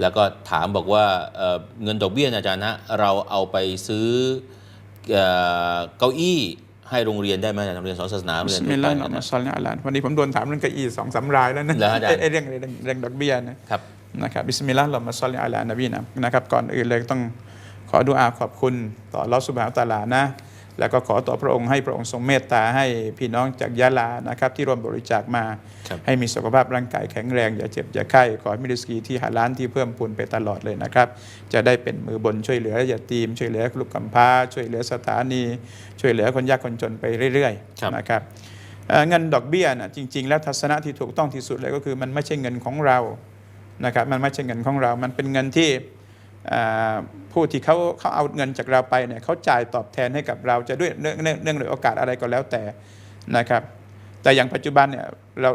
แล้วก็ถามบอกว่าเอ่อเงินดอกเบี้ยนะอาจารย์นะเราเอาไปซื้อเอ่อเก้าอี้ให้โรงเรียนได้ไหมอาจารย์โรงเรียนสอนศาสนาโรงบิเรียสนมิลทั่วลาไปฮิรเราะห์มานะนศ็อลลิอัลลอฮ์วันนี้ผมโดนถามเรื่องเก้าอี้สองสามรายแล้วนะเหรออาจารย์ไอ้เรื่องเรื่องเรื่องดอกเบี้ยนะครับนะครับบิสมิลลาฮิรเราะห์มาศ็อลลิอัลลานบีนะนะครับก่อนอื่นเลยต้องขอดุอาขอบคุณต่ออัลลอฮ์ซุบฮานะฮูวะตะอาลานะ แล้วก็ขอต่อพระองค์ให้พระองค์ทรงเมตตาให้พี่น้องจากยะลานะครับที่ร่วมบริจาคมาครับให้มีสุขภาพร่างกายแข็งแรง อย่าเจ็บ อย่าไข้ ขอให้มีริสกีที่หาล้านที่เพิ่มพูนไปตลอดเลยนะครับ จะได้เป็นมือบนช่วยเหลืออย่าตีม ช่วยเหลือลูกกำพร้า ช่วยเหลือสถานี ช่วยเหลือคนยากคนจนไปเรื่อยครับๆนะครับเอ่อเงินดอกเบี้ยนะจริง ๆ แล้วทัศนะที่ถูกต้องที่สุดเลยก็คือมันไม่ใช่เงินของเรานะครับมันไม่ใช่เงินของเรา มันเป็นเงินที่อ่า ผู้ที่เขาเขาเอาเงินจากเราไปเนี่ยเขาจ่ายตอบแทนให้กับเราจะด้วยเนื่องเนื่องเนื่องด้วยโอกาสอะไรก็แล้วแต่นะครับ แต่อย่างปัจจุบันเนี่ยเรา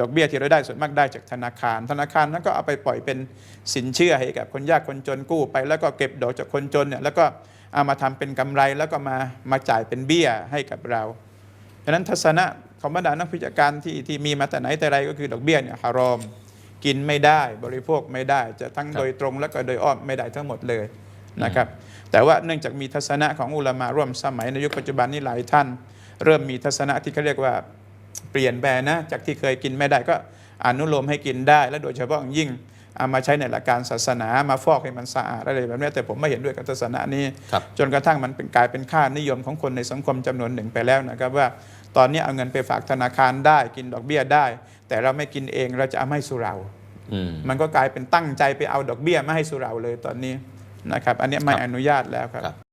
ดอกเบี้ยที่เราได้ส่วนมากได้จากธนาคาร ธนาคารนั้นก็เอาไปปล่อยเป็นสินเชื่อให้กับคนยากคนจนกู้ไป แล้วก็เก็บดอกจากคนจนเนี่ยแล้วก็เอามาทำเป็นกำไรแล้วก็มามาจ่ายเป็นเบี้ยให้กับเราฉะนั้นทัศนะของบรรดานักพิจารณาที่ที่มีมาแต่ไหนแต่ไรก็คือดอกเบี้ยเนี่ยฮารอม กินไม่ได้บริโภคไม่ได้จะทั้งครับโดยตรงแล้วก็โดยอ้อมไม่ได้ทั้งหมดเลยนะครับแต่ว่าเนื่องจากมีทัศนะของอุลามาร่วมสมัยในยุคปัจจุบันนี้หลายท่าน เริ่มมีทัศนะที่เขาเรียกว่าเปลี่ยนแปลงนะจากที่เคยกินไม่ได้ก็อนุโลมให้กินได้ และโดยเฉพาะอย่างยิ่ง เอามาใช้ในหลักการศาสนามาฟอกให้มันสะอาดอะไรแบบนี้แต่ผมไม่เห็นด้วยกับทัศนะนี้ครับจนกระทั่งมันเป็นกลายเป็นค่านิยมของคนในสังคมจำนวนหนึ่งไปแล้วนะครับว่าตอนนี้เอาเงินไปฝากธนาคารได้กินดอกเบี้ยได้ แต่เราไม่กินเองเราจะเอามาให้สุเราอืมมันก็กลายเป็นตั้งใจไปเอาดอกเบี้ยมาให้สุเราเลยตอนนี้นะครับ อันเนี้ยไม่ครับอนุญาตแล้วครับครับ